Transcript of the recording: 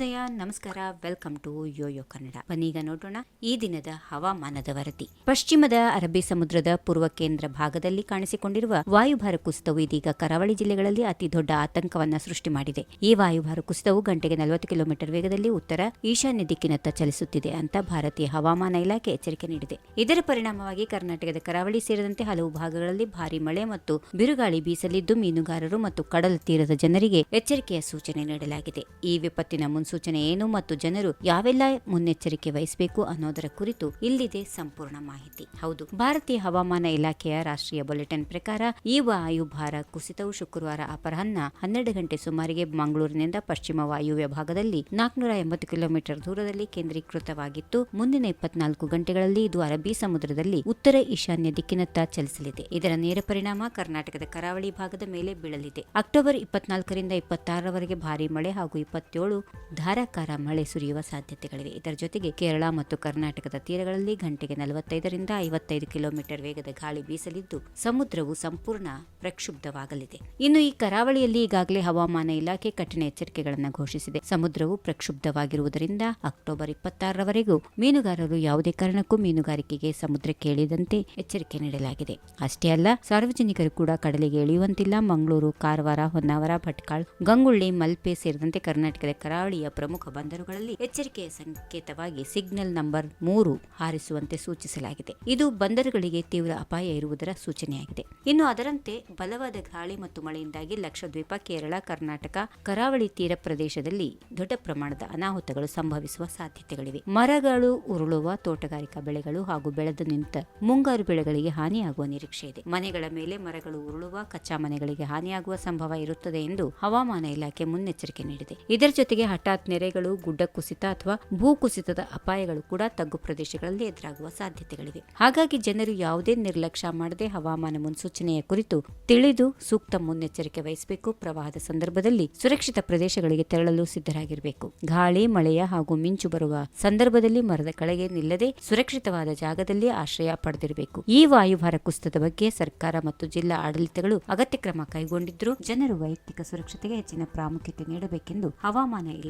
ಶುಭೋದಯ ನಮಸ್ಕಾರ welcome to YoYo Kannada ಬನ್ನೀಗ ನೋಡೋಣ ಈ ದಿನದ ಹವಾಮಾನದ ವರದಿ. ಪಶ್ಚಿಮದ ಅರಬ್ಬಿ ಸಮುದ್ರದ ಪೂರ್ವ ಕೇಂದ್ರ ಭಾಗದಲ್ಲಿ ಕಾಣಿಸಿಕೊಂಡಿರುವ ವಾಯುಭಾರ ಕುಸಿತವು ಇದೀಗ ಕರಾವಳಿ ಜಿಲ್ಲೆಗಳಲ್ಲಿ ಅತಿ ದೊಡ್ಡ ಆತಂಕವನ್ನ ಸೃಷ್ಟಿ ಮಾಡಿದೆ. ಈ ವಾಯುಭಾರ ಕುಸಿತವು ಗಂಟೆಗೆ ನಲವತ್ತು ಕಿಲೋಮೀಟರ್ ವೇಗದಲ್ಲಿ ಉತ್ತರ ಈಶಾನ್ಯ ದಿಕ್ಕಿನತ್ತ ಚಲಿಸುತ್ತಿದೆ ಅಂತ ಭಾರತೀಯ ಹವಾಮಾನ ಇಲಾಖೆ ಎಚ್ಚರಿಕೆ ನೀಡಿದೆ. ಇದರ ಪರಿಣಾಮವಾಗಿ ಕರ್ನಾಟಕದ ಕರಾವಳಿ ಸೇರಿದಂತೆ ಹಲವು ಭಾಗಗಳಲ್ಲಿ ಭಾರಿ ಮಳೆ ಮತ್ತು ಬಿರುಗಾಳಿ ಬೀಸಲಿದ್ದು ಮೀನುಗಾರರು ಮತ್ತು ಕಡಲ ತೀರದ ಜನರಿಗೆ ಎಚ್ಚರಿಕೆಯ ಸೂಚನೆ ನೀಡಲಾಗಿದೆ. ಈ ವಿಪತ್ತಿನ ಏನು ಮತ್ತು ಜನರು ಯಾವೆಲ್ಲ ಮುನ್ನೆಚ್ಚರಿಕೆ ವಹಿಸಬೇಕು ಅನ್ನೋದರ ಕುರಿತು ಇಲ್ಲಿದೆ ಸಂಪೂರ್ಣ ಮಾಹಿತಿ. ಹೌದು, ಭಾರತೀಯ ಹವಾಮಾನ ಇಲಾಖೆಯ ರಾಷ್ಟ್ರೀಯ ಬುಲೆಟಿನ್ ಪ್ರಕಾರ ಈ ವಾಯುಭಾರ ಕುಸಿತವು ಶುಕ್ರವಾರ ಅಪರಾಹ್ನ ಹನ್ನೆರಡು ಗಂಟೆ ಸುಮಾರಿಗೆ ಮಂಗಳೂರಿನಿಂದ ಪಶ್ಚಿಮ ವಾಯುವ್ಯ ಭಾಗದಲ್ಲಿ ನಾಲ್ಕುನೂರ ಎಂಬತ್ತು ಕಿಲೋಮೀಟರ್ ದೂರದಲ್ಲಿ ಕೇಂದ್ರೀಕೃತವಾಗಿತ್ತು. ಮುಂದಿನ ಇಪ್ಪತ್ನಾಲ್ಕು ಗಂಟೆಗಳಲ್ಲಿ ಇದು ಅರಬ್ಬಿ ಸಮುದ್ರದಲ್ಲಿ ಉತ್ತರ ಈಶಾನ್ಯ ದಿಕ್ಕಿನತ್ತ ಚಲಿಸಲಿದೆ. ಇದರ ನೇರ ಪರಿಣಾಮ ಕರ್ನಾಟಕದ ಕರಾವಳಿ ಭಾಗದ ಮೇಲೆ ಬೀಳಲಿದೆ. ಅಕ್ಟೋಬರ್ ಇಪ್ಪತ್ನಾಲ್ಕರಿಂದ ಇಪ್ಪತ್ತಾರರವರೆಗೆ ಭಾರಿ ಮಳೆ ಹಾಗೂ ಇಪ್ಪತ್ತೇಳು ಧಾರಾಕಾರ ಮಳೆ ಸುರಿಯುವ ಸಾಧ್ಯತೆಗಳಿವೆ. ಇದರ ಜೊತೆಗೆ ಕೇರಳ ಮತ್ತು ಕರ್ನಾಟಕದ ತೀರಗಳಲ್ಲಿ ಗಂಟೆಗೆ ನಲವತ್ತೈದರಿಂದ ಐವತ್ತೈದು ಕಿಲೋಮೀಟರ್ ವೇಗದ ಗಾಳಿ ಬೀಸಲಿದ್ದು, ಸಮುದ್ರವು ಸಂಪೂರ್ಣ ಪ್ರಕ್ಷುಬ್ಧವಾಗಲಿದೆ. ಇನ್ನು ಈ ಕರಾವಳಿಯಲ್ಲಿ ಈಗಾಗಲೇ ಹವಾಮಾನ ಇಲಾಖೆ ಕಠಿಣ ಎಚ್ಚರಿಕೆಗಳನ್ನು ಘೋಷಿಸಿದೆ. ಸಮುದ್ರವು ಪ್ರಕ್ಷುಬ್ಧವಾಗಿರುವುದರಿಂದ ಅಕ್ಟೋಬರ್ ಇಪ್ಪತ್ತಾರರವರೆಗೂ ಮೀನುಗಾರರು ಯಾವುದೇ ಕಾರಣಕ್ಕೂ ಮೀನುಗಾರಿಕೆಗೆ ಸಮುದ್ರಕ್ಕೆ ಇಳಿದಂತೆ ಎಚ್ಚರಿಕೆ ನೀಡಲಾಗಿದೆ. ಅಷ್ಟೇ ಅಲ್ಲ, ಸಾರ್ವಜನಿಕರು ಕೂಡ ಕಡಲಿಗೆ ಇಳಿಯುವಂತಿಲ್ಲ. ಮಂಗಳೂರು, ಕಾರವಾರ, ಹೊನ್ನಾವರ, ಭಟ್ಕಾಳ್, ಗಂಗುಳ್ಳಿ, ಮಲ್ಪೆ ಸೇರಿದಂತೆ ಕರ್ನಾಟಕದ ಕರಾವಳಿಯ ಪ್ರಮುಖ ಬಂದರುಗಳಲ್ಲಿ ಎಚ್ಚರಿಕೆಯ ಸಂಕೇತವಾಗಿ ಸಿಗ್ನಲ್ ನಂಬರ್ ಮೂರು ಹಾರಿಸುವಂತೆ ಸೂಚಿಸಲಾಗಿದೆ. ಇದು ಬಂದರುಗಳಿಗೆ ತೀವ್ರ ಅಪಾಯ ಇರುವುದರ ಸೂಚನೆಯಾಗಿದೆ. ಇನ್ನು ಅದರಂತೆ ಬಲವಾದ ಗಾಳಿ ಮತ್ತು ಮಳೆಯಿಂದಾಗಿ ಲಕ್ಷದ್ವೀಪ, ಕೇರಳ, ಕರ್ನಾಟಕ, ಕರಾವಳಿ ತೀರ ಪ್ರದೇಶದಲ್ಲಿ ದೊಡ್ಡ ಪ್ರಮಾಣದ ಅನಾಹುತಗಳು ಸಂಭವಿಸುವ ಸಾಧ್ಯತೆಗಳಿವೆ. ಮರಗಳು ಉರುಳುವ ತೋಟಗಾರಿಕಾ ಬೆಳೆಗಳು ಹಾಗೂ ಬೆಳೆದು ನಿಂತ ಮುಂಗಾರು ಬೆಳೆಗಳಿಗೆ ಹಾನಿಯಾಗುವ ನಿರೀಕ್ಷೆ ಇದೆ. ಮನೆಗಳ ಮೇಲೆ ಮರಗಳು ಉರುಳುವ, ಕಚ್ಚಾ ಮನೆಗಳಿಗೆ ಹಾನಿಯಾಗುವ ಸಂಭವ ಇರುತ್ತದೆ ಎಂದು ಹವಾಮಾನ ಇಲಾಖೆ ಮುನ್ನೆಚ್ಚರಿಕೆ ನೀಡಿದೆ. ಇದರ ಜೊತೆಗೆ ಹಠಾತ್ ನೆರೆಗಳು, ಗುಡ್ಡ ಕುಸಿತ ಅಥವಾ ಭೂ ಕುಸಿತದ ಅಪಾಯಗಳು ಕೂಡ ತಗ್ಗು ಪ್ರದೇಶಗಳಲ್ಲಿ ಎದುರಾಗುವ ಸಾಧ್ಯತೆಗಳಿವೆ. ಹಾಗಾಗಿ ಜನರು ಯಾವುದೇ ನಿರ್ಲಕ್ಷ್ಯ ಮಾಡದೆ ಹವಾಮಾನ ಮುನ್ಸೂಚನೆಯ ಕುರಿತು ತಿಳಿದು ಸೂಕ್ತ ಮುನ್ನೆಚ್ಚರಿಕೆ ವಹಿಸಬೇಕು. ಪ್ರವಾಹದ ಸಂದರ್ಭದಲ್ಲಿ ಸುರಕ್ಷಿತ ಪ್ರದೇಶಗಳಿಗೆ ತೆರಳಲು ಸಿದ್ಧರಾಗಿರಬೇಕು. ಗಾಳಿ, ಮಳೆಯ ಹಾಗೂ ಮಿಂಚು ಬರುವ ಸಂದರ್ಭದಲ್ಲಿ ಮರದ ಕೆಳಗೆ ನಿಲ್ಲದೆ ಸುರಕ್ಷಿತವಾದ ಜಾಗದಲ್ಲಿ ಆಶ್ರಯ ಪಡೆದಿರಬೇಕು. ಈ ವಾಯುಭಾರ ಕುಸಿತದ ಬಗ್ಗೆ ಸರ್ಕಾರ ಮತ್ತು ಜಿಲ್ಲಾ ಆಡಳಿತಗಳು ಅಗತ್ಯ ಕ್ರಮ ಕೈಗೊಂಡಿದ್ದರೂ ಜನರು ವೈಯಕ್ತಿಕ ಸುರಕ್ಷತೆಗೆ ಹೆಚ್ಚಿನ ಪ್ರಾಮುಖ್ಯತೆ ನೀಡಬೇಕೆಂದು ಹವಾಮಾನ